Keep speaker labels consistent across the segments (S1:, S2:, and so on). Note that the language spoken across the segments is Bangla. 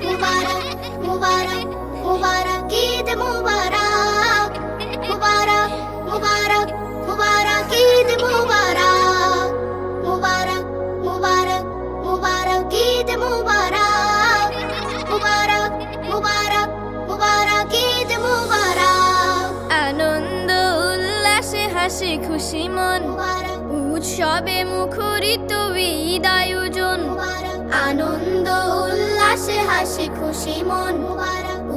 S1: मुबारक मुबारक मुबारक ईद मुबारक मुबारक मुबारक मुबारक ईद मुबारक मुबारक मुबारक मुबारक ईद मुबारक मुबारक मुबारक মুবারক ঈদ মুবারক
S2: আনন্দ উল্লাসে হাসি খুশি মন উৎসবে মুখরিত ঈদ আয়োজন
S1: আনন্দ উল্লাস হাসি খুশি মন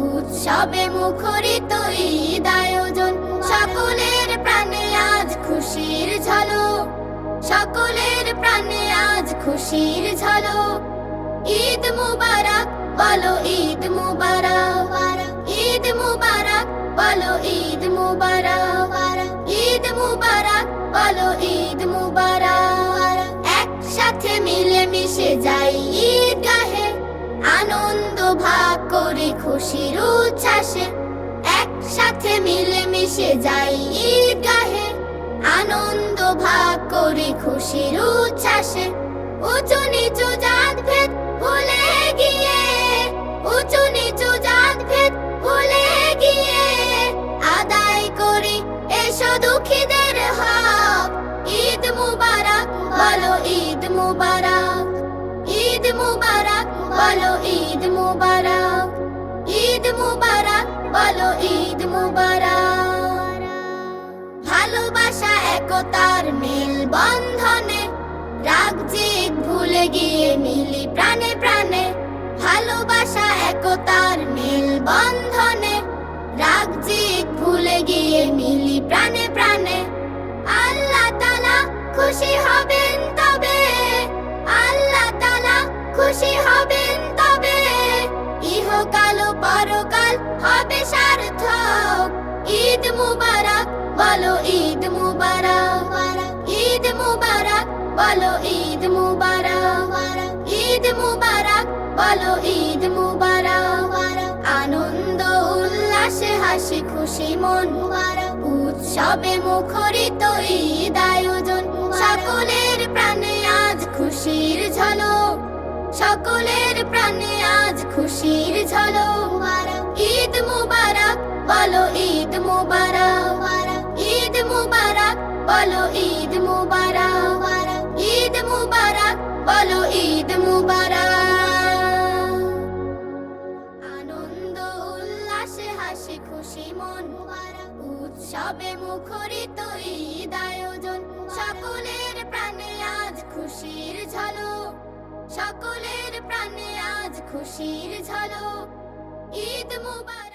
S1: উৎসবে মুখরিত ঈদ আয়োজন। সকলের প্রাণে আজ খুশির ঝলক। সকলের প্রাণে আজ খুশির ঝলক। ঈদ
S3: মুবারক,
S1: বলো ঈদ মুবারক। ঈদ
S3: মুবারক,
S1: বলো ঈদ
S3: মুবারক।
S1: ঈদ
S3: মুবারক,
S1: বলো ঈদ
S3: মুবারক।
S1: একসাথে মিলে মিশে যাই ঈদ খুশির উচ্ছ্বাসে একসাথে মিলে মিশে যাই ঈদ গাহে আনন্দ ভাগ উঁচু নিচু জাত ভেদ ভুলে গিয়ে, উঁচু নিচু জাত ভেদ ভুলে গিয়ে আদায় করি এসো দুঃখীদের হক ঈদ
S3: মুবারক
S1: বলো ঈদ মুবারক
S3: ঈদ
S1: মুবারক বলো ঈদ মুবারক। মুবারক, বলো ঈদ মুবারক। ভালোবাসা, একতার মিল বন্ধনে, রাগ, জিদ, ভুলে গিয়ে মিলি প্রাণে প্রাণে। ভালোবাসা, একতার মিল বন্ধনে, রাগ, জিদ, ভুলে গিয়ে মিলি প্রাণে প্রাণে বলো ঈদ মুবারক ঈদ মুবারক, বলো ঈদ মুবারক ঈদ মুবারক, বলো ঈদ মুবারক। আনন্দ, উল্লাসে, হাসি, খুশি, মন, উৎসবে মুখরিত ঈদ আয়োজন। সকলের প্রাণে আজ খুশির ঝলক, সকলের প্রাণে আজ খুশির ঝলক। ঈদ মুবারক, বলো ঈদ মুবারক। ঈদ মুবারক বলো ঈদ মুবারক। ঈদ মুবারক, বলো ঈদ মুবারক। আনন্দ, উল্লাসে, হাসি, খুশি, মন উৎসবে মুখরিত ঈদ আয়োজন। সকলের প্রাণে আজ খুশির ঝলক। সকলের প্রাণে আজ খুশির ঝলক। ঈদ মুবারক।